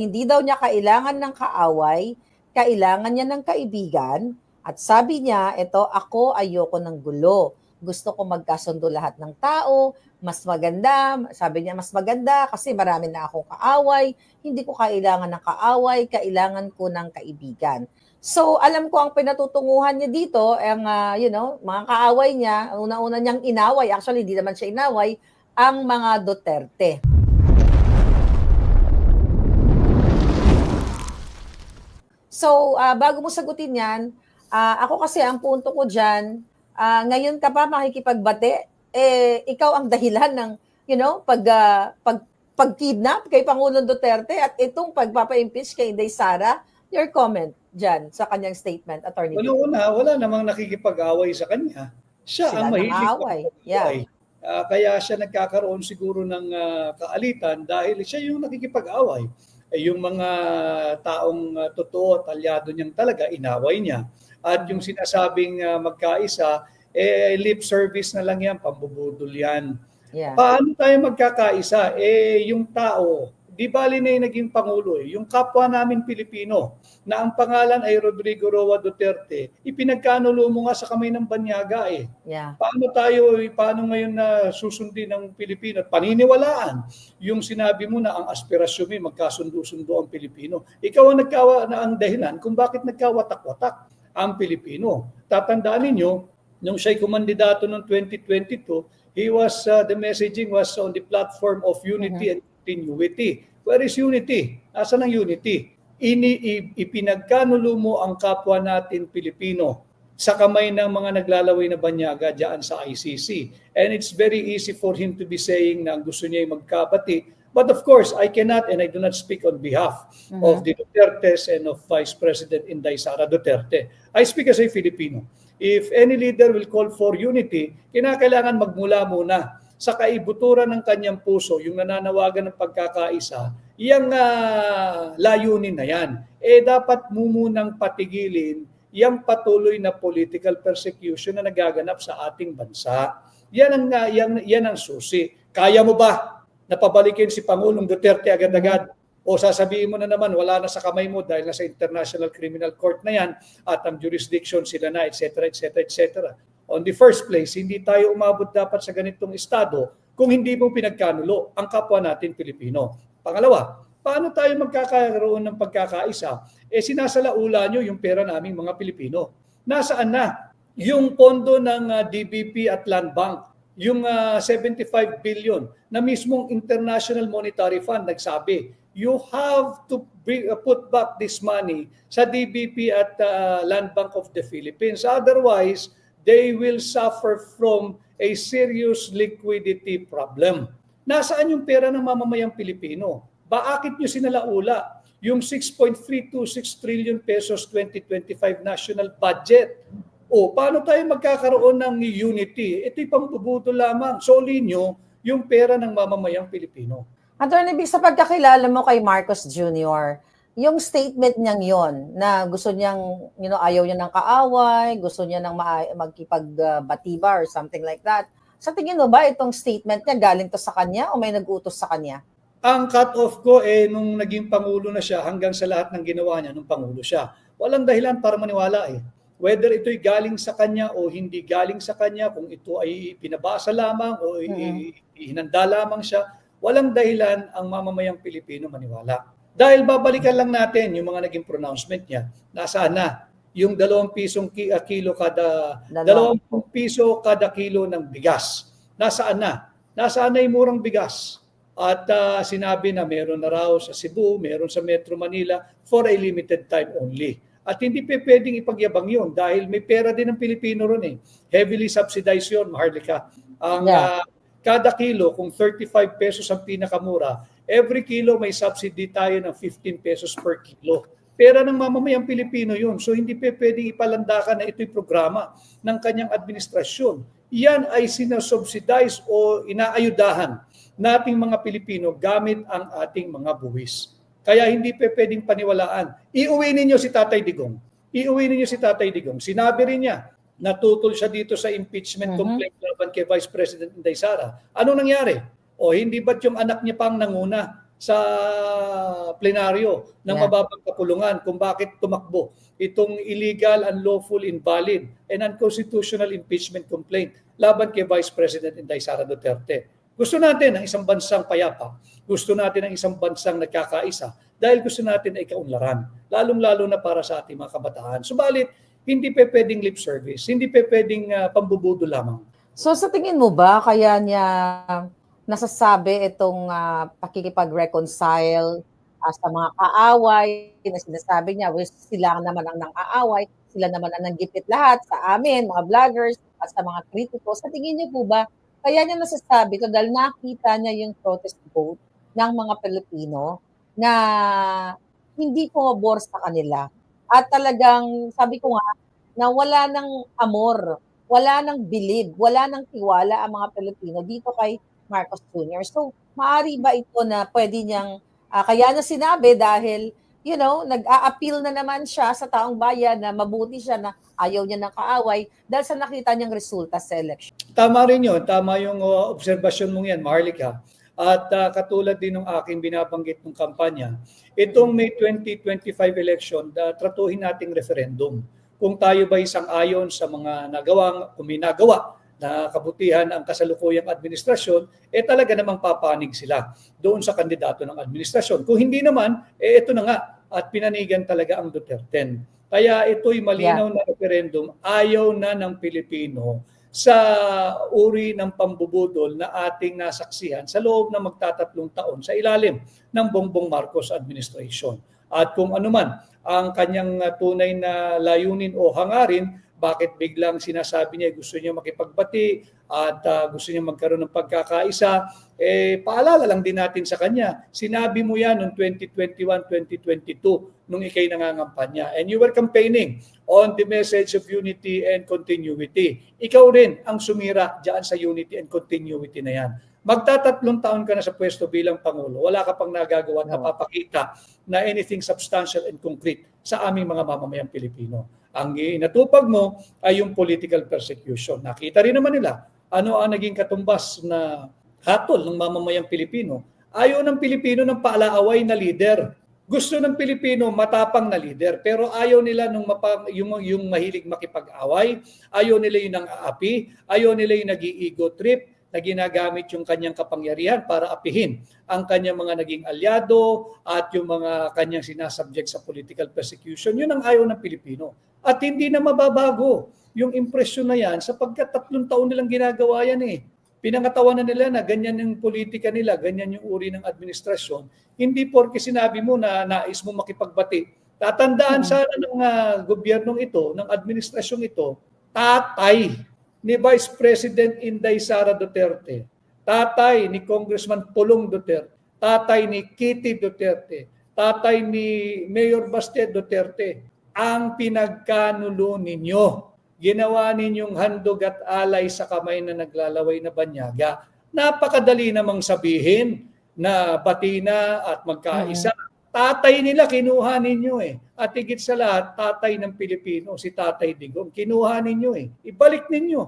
Hindi daw niya kailangan ng kaaway, kailangan niya ng kaibigan. At sabi niya, ito, ako ayoko ng gulo. Gusto ko magkasundo lahat ng tao, mas maganda, sabi niya, mas maganda kasi marami na akong kaaway, hindi ko kailangan ng kaaway, kailangan ko ng kaibigan. So, alam ko ang pinatutunguhan niya dito, ang, ah, you know, mga kaaway niya, una-una niyang inaway, actually, hindi naman siya inaway, ang mga Duterte. So, ah, bago mo sagutin yan, ah, ako kasi ang punto ko dyan, ah, ngayon ka pa makikipagbate, eh, ikaw ang dahilan ng, you know, pag, ah, pag, pag-kidnap kay Pangulong Duterte at itong pagpapa-impeach kay Inday Sara, your comment dyan sa kanyang statement, Attorney. Vic. Una-una, wala namang nakikipag-away sa kanya. Siya Sila ang mahilig nang-aaway. makipag-away. Ah, kaya siya nagkakaroon siguro ng ah, kaalitan dahil siya yung nakikipag-away. Eh, yung mga taong ah, totoo at alyado niyang talaga, inaway niya. At yung sinasabing ah, magkaisa, eh, lip service na lang yan, pambubudol yan. Yeah. Paano tayo magkakaisa? Eh, yung tao, di bali na yung naging Pangulo eh. Yung kapwa namin Pilipino, na ang pangalan ay Rodrigo Roa Duterte, ipinagkanulo mo nga sa kamay ng banyaga eh. Yeah. Paano tayo, paano ngayon na susundin ng Pilipino paniniwalaan yung sinabi mo na ang aspirasyon mo magkasundo-sundo ang Pilipino. Ikaw ang nagkawa na ang dahilan kung bakit nagkawatak-watak ang Pilipino. Tatandaan ninyo, nung siya'y kumandidato noong 2022, he was, uh, the messaging was on the platform of unity and continuity. Where is unity? Nasaan ang unity? Ini, ipinagkanulo mo ang kapwa natin Pilipino sa kamay ng mga naglalaway na banyaga diyan sa ICC. And it's very easy for him to be saying na gusto niya magkabati. But of course, I cannot and I do not speak on behalf of the Dutertes and of Vice President Inday Sara Duterte. I speak as a Filipino. If any leader will call for unity, kinakailangan magmula muna sa kaibuturan ng kanyang puso, yung nananawagan ng pagkakaisa, yung ah, layunin na yan. Eh dapat mo munang patigilin yung patuloy na political persecution na nagaganap sa ating bansa. Yan ang, ah, yan, yan ang susi. Kaya mo ba na pabalikin si Pangulong Duterte agad-agad? O sasabihin mo na naman, wala na sa kamay mo dahil nasa International Criminal Court na yan at ang jurisdiction sila na, etc., etc., etc. On the first place, hindi tayo umabot dapat sa ganitong estado kung hindi mo pinagkanulo ang kapwa natin Pilipino. Pangalawa, paano tayo magkakaroon ng pagkakaisa? Eh sinasalaula nyo yung pera naming mga Pilipino. Nasaan na? Yung pondo ng ah, DBP at Land Bank, yung ah, 75 billion na mismong International Monetary Fund nagsabi, you have to bring, uh, put back this money sa DBP at uh, Land Bank of the Philippines. Otherwise, they will suffer from a serious liquidity problem. Nasaan yung pera ng mamamayang Pilipino? Bakit nyo sinalaula yung 6.326 trillion pesos 2025 national budget? O paano tayo magkakaroon ng unity? Ito'y pambubuto lamang. Soli nyo yung pera ng mamamayang Pilipino. Attorney Vic, sa pagkakilala mo kay Marcos Jr., yung statement niyang yon na gusto niyang, you know, ayaw niya ng kaaway, gusto niya ng ma- magkipagbatiba or something like that. Sa tingin mo ba itong statement niya galing to sa kanya o may nag-utos sa kanya? Ang cut-off ko eh nung naging pangulo na siya hanggang sa lahat ng ginawa niya nung pangulo siya. Walang dahilan para maniwala eh. Whether ito'y galing sa kanya o hindi galing sa kanya, kung ito ay pinabasa lamang o Mhm. i- ihinanda lamang siya, walang dahilan ang mamamayang Pilipino maniwala. Dahil babalikan lang natin yung mga naging pronouncement niya. Nasaan na? Yung dalawang pisong ki- ah, kilo kada Dalawang piso kada kilo ng bigas. Nasaan na? Nasaan na yung murang bigas? At ah, sinabi na meron na raw sa Cebu, meron sa Metro Manila for a limited time only. At hindi pa pwedeng ipagyabang yun dahil may pera din ng Pilipino ron eh. Heavily subsidized yun, Maharlika. Ang Yeah. ah, kada kilo, kung 35 pesos ang pinakamura, every kilo may subsidy tayo ng 15 pesos per kilo. Pera ng mamamayang Pilipino yun. So hindi pa pwedeng ipalandakan na ito'y programa ng kanyang administrasyon. Yan ay sinasubsidize o inaayudahan nating mga Pilipino gamit ang ating mga buwis. Kaya hindi pa pwedeng paniwalaan. Iuwi ninyo si Tatay Digong. Iuwi ninyo si Tatay Digong. Sinabi rin niya, natutol siya dito sa impeachment Mhm. complaint laban kay Vice President Inday Sara. Ano nangyari? O hindi ba't yung anak niya pang nanguna sa plenaryo ng Yeah. mababang kapulungan kung bakit tumakbo itong illegal, unlawful, invalid, and unconstitutional impeachment complaint laban kay Vice President Inday Sara Duterte. Gusto natin ang isang bansang payapa. Gusto natin ang isang bansang nagkakaisa dahil gusto natin ay kaunlaran, lalong-lalo na para sa ating mga kabataan. Subalit, hindi pe pwedeng lip service, hindi pe pwedeng ah, pambubudo lamang. So sa tingin mo ba kaya niya nasasabi itong ah, pakikipag-reconcile ah, sa mga kaaway na sinasabi niya, well, sila naman ang nang-aaway, sila naman ang nanggipit lahat sa amin, mga vloggers, at sa mga kritiko. Sa tingin niyo po ba, kaya niya nasasabi ito dahil nakita niya yung protest vote ng mga Pilipino na hindi pumabor sa kanila. At talagang, sabi ko nga, na wala ng amor, wala ng believe, wala ng tiwala ang mga Pilipino dito kay Marcos Jr. So, maari ba ito na pwede niyang, ah, kaya na sinabi dahil, you know, nag-a-appeal na naman siya sa taong bayan na mabuti siya na ayaw niya ng kaaway dahil sa nakita niyang resulta sa election. Tama rin yun. Tama yung uh, obserbasyon mong yan, Marlica. At uh, katulad din ng aking binabanggit ng kampanya, itong May 2025 election, uh, tratuhin nating referendum. Kung tayo ba isang ayon sa mga nagawang, kung may nagawa na kabutihan ang kasalukuyang administrasyon, eh talaga namang papanig sila doon sa kandidato ng administrasyon. Kung hindi naman, eh ito na nga, at pinanigan talaga ang Duterte. Kaya ito'y malinaw na referendum, ayaw na ng Pilipino sa uri ng pambubudol na ating nasaksihan sa loob ng magtatatlong taon sa ilalim ng Bongbong Marcos administration. At kung ano man ang kanyang tunay na layunin o hangarin, bakit biglang sinasabi niya gusto niya makipagbati at uh, gusto niya magkaroon ng pagkakaisa, eh paalala lang din natin sa kanya. Sinabi mo yan noong 2021, 2022 nung ikay nangangampanya. And you were campaigning on the message of unity and continuity. Ikaw rin ang sumira diyan sa unity and continuity na yan. Magtatatlong taon ka na sa pwesto bilang Pangulo, wala ka pang nagagawa at No. napapakita na anything substantial and concrete sa aming mga mamamayang Pilipino. Ang inatupag mo ay yung political persecution. Nakita rin naman nila ano ang naging katumbas na hatol ng mamamayang Pilipino. Ayaw ng Pilipino ng paalaaway na leader. Gusto ng Pilipino matapang na leader, pero ayaw nila nung mapa, yung, yung mahilig makipag-away, ayaw nila yung nang aapi, ayaw nila yung nag-ego trip, na ginagamit yung kanyang kapangyarihan para apihin ang kanyang mga naging alyado at yung mga kanyang sinasubject sa political persecution. Yun ang ayaw ng Pilipino. At hindi na mababago yung impresyon na yan sapagkat tatlong taon nilang ginagawa yan eh. Pinangatawan na nila na ganyan yung politika nila, ganyan yung uri ng administrasyon. Hindi porke sinabi mo na nais mo makipagbati. Tatandaan Mhm. sana ng ah, gobyernong ito, ng administrasyong ito, tatay ni Vice President Inday Sara Duterte, tatay ni Congressman Pulong Duterte, tatay ni Kitty Duterte, tatay ni Mayor Bastiat Duterte, ang pinagkanulo ninyo. Ginawa ninyong handog at alay sa kamay na naglalaway na banyaga. Napakadali namang sabihin na bati na at magkaisa. Tatay nila kinuha ninyo eh. At higit sa lahat, tatay ng Pilipino, si Tatay Digong, kinuha ninyo eh. Ibalik ninyo.